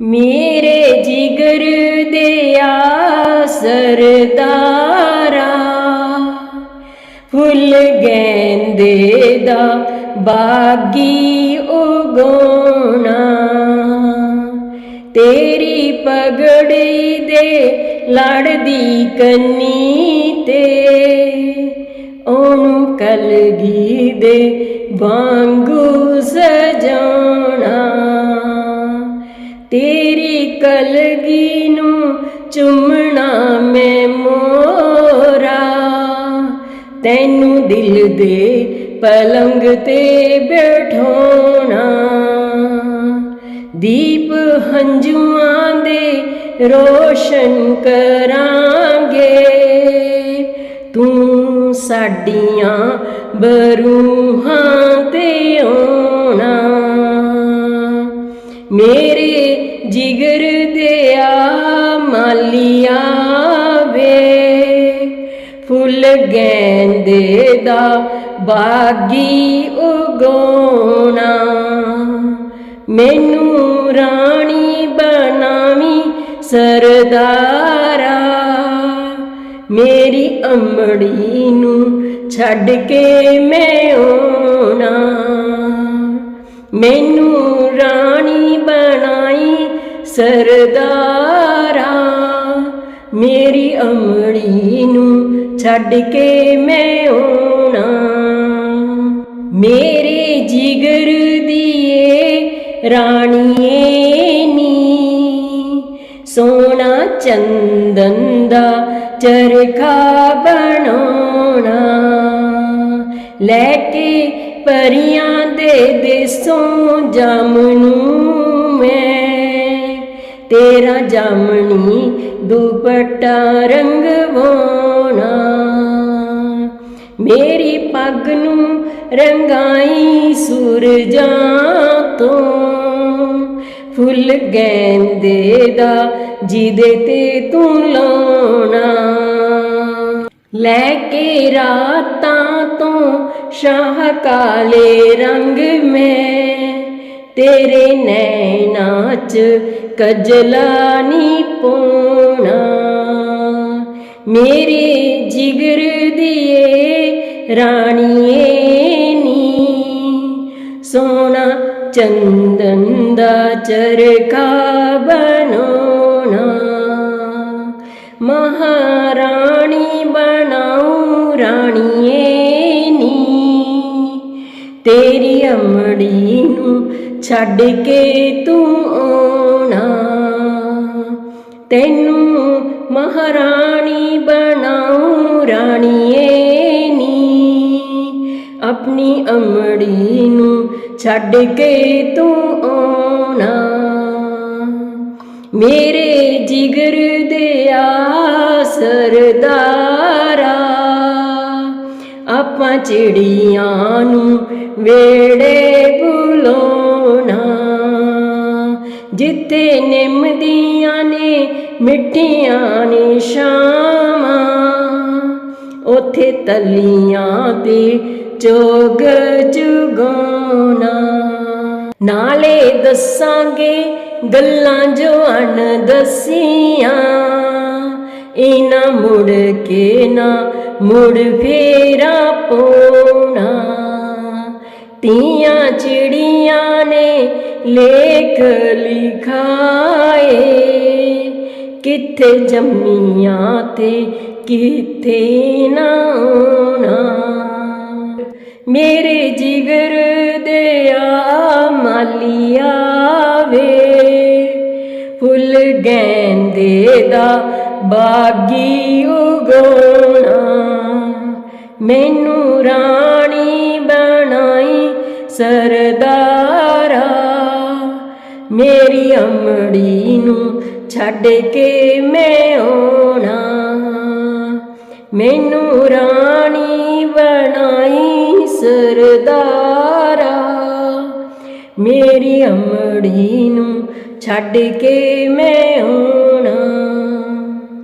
ਮੇਰੇ ਜਿਗਰ ਦੇ ਆ ਸਰਦਾਰਾ ਫੁੱਲ ਗੈਂਦੇ ਦਾ ਬਾਗੀ ਉਗੋਣਾ। ਤੇਰੀ ਪਗੜੀ ਦੇ ਲੜਦੀ ਕੰਨੀ ਤੇ ਉਹਨੂੰ ਕਲਗੀ ਦੇ ਵਾਂਗੂ ਤੈਨੂੰ ਦਿਲ ਦੇ ਪਲੰਗ ਤੇ ਬਿਠਾਉਣਾ। ਦੀਪ ਹੰਝੂਆਂ ਦੇ ਰੋਸ਼ਨ ਕਰਾਂਗੇ। ਤੂੰ ਸਾਡੀਆਂ ਬਰੂਹਾਂ ਤੇ ਆਉਣਾ। ਮੇਰੇ ਫੁੱਲ ਗੈਂਦੇ ਦਾ ਬਾਗੀ ਉਗੋਣਾ ਮੈਨੂੰ ਰਾਣੀ ਬਣਾਵੀਂ ਸਰਦਾਰਾ। ਮੇਰੀ ਅੰਮੜੀ ਨੂੰ ਛੱਡ ਕੇ ਮੈਂ ਆਉਣਾ। ਮੈਨੂੰ ਰਾਣੀ ਬਣਾਈ ਸਰਦਾਰਾ। ਮੇਰੀ ਅਮੜੀ ਨੂੰ ਛੱਡ ਕੇ ਮੈਂ ਆਉਣਾ। ਮੇਰੇ ਜਿਗਰ ਦੀਏ ਰਾਣੀਏ ਨੀ। ਸੋਨਾ ਚੰਦਨ ਦਾ ਚਰਖਾ ਬਣਾਉਣਾ। ਲੈ ਕੇ ਪਰੀਆਂ ਦੇ ਦੇਸੋਂ ਜਾਮਣੂ ਮੈਂ। ਤੇਰਾ ਜਾਮਣੀ ਦੁਪੱਟਾ ਰੰਗਵਾਉਣਾ। ਮੇਰੀ ਪੱਗ ਨੂੰ ਰੰਗਾਈ ਸੂਰਜਾਂ ਤੋਂ। ਫੁੱਲ ਗੈਂਦੇ ਦਾ ਜਿਹਦੇ ਤੇ ਤੂੰ ਲਾਉਣਾ। ਲੈ ਕੇ ਰਾਤਾਂ ਤੋਂ ਸ਼ਾਹ ਕਾਲੇ ਰੰਗ ਮੈਂ। ਤੇਰੇ ਨੈਣਾਂ ਚ ਕਜਲਾ ਨੀ ਪੋਣਾ। ਮੇਰੇ ਜਿਗਰ ਦੀਏ ਰਾਣੀਏ ਨੀ। ਸੋਨਾ ਚੰਦਨ ਦਾ ਚਰਖਾ ਬਣਾਉਣਾ। ਮਹਾਰਾਣੀ ਬਣਾਉ ਰਾਣੀਏ ਨੀ। ਤੇਰੀ ਅਮੜੀ ਨੂੰ ਛੱਡ ਕੇ ਤੂੰ ਆਉਣਾ। ਤੈਨੂੰ ਮਹਾਰਾਣੀ ਬਣਾਉ ਰਾਣੀਏ ਨੀ। ਆਪਣੀ ਅਮੜੀ ਨੂੰ ਛੱਡ ਕੇ ਤੂੰ ਆਉਣਾ। ਮੇਰੇ ਜਿਗਰ ਦੇ ਆ ਸਰਦਾਰਾ, ਆਪਾਂ ਚਿੜੀਆਂ ਨੂੰ ਵੇੜੇ ਜਿੱਥੇ ਨਿੰਮਦੀਆਂ ਨੇ, ਮਿੱਠੀਆਂ ਨੇ ਸ਼ਾਮਾਂ ਉਥੇ ਤਲੀਆਂ ਤੇ ਚੋਗ ਚੁਗਾਉਣਾ। ਨਾਲੇ ਦੱਸਾਂਗੇ ਗੱਲਾਂ ਜੋ ਅਣ ਦਸੀਆਂ। ਇਨਾ ਮੁੜ ਕੇ ਨਾ ਮੁੜ ਫੇਰਾ ਪੋਣਾ ਤੀਆਂ ਚਿੜੀਆਂ ਨੇ ਲੇਖ ਲਿਖਾਏ। ਕਿੱਥੇ ਜੰਮੀਆਂ ਤੇ ਕਿੱਥੇ ਨਾ ਮੇਰੇ ਜਿਗਰ ਦੇ ਆ ਮਾਲੀਆ ਵੇ ਫੁੱਲ ਗੈਂਦੇ ਦਾ ਬਾਗੀ ਉਗੋਣਾ ਮੈਨੂੰ ਰਾਣੀ ਬਣਾਈ ਸਰਦਾ ਮੇਰੀ ਅਮੜੀ ਨੂੰ ਛੱਡ ਕੇ ਮੈਂ ਆਉਣਾ। ਮੈਨੂੰ ਰਾਣੀ ਬਣਾਈ ਸਰਦਾਰਾ। ਮੇਰੀ ਅਮੜੀ ਨੂੰ ਛੱਡ ਕੇ ਮੈਂ ਆਉਣਾ।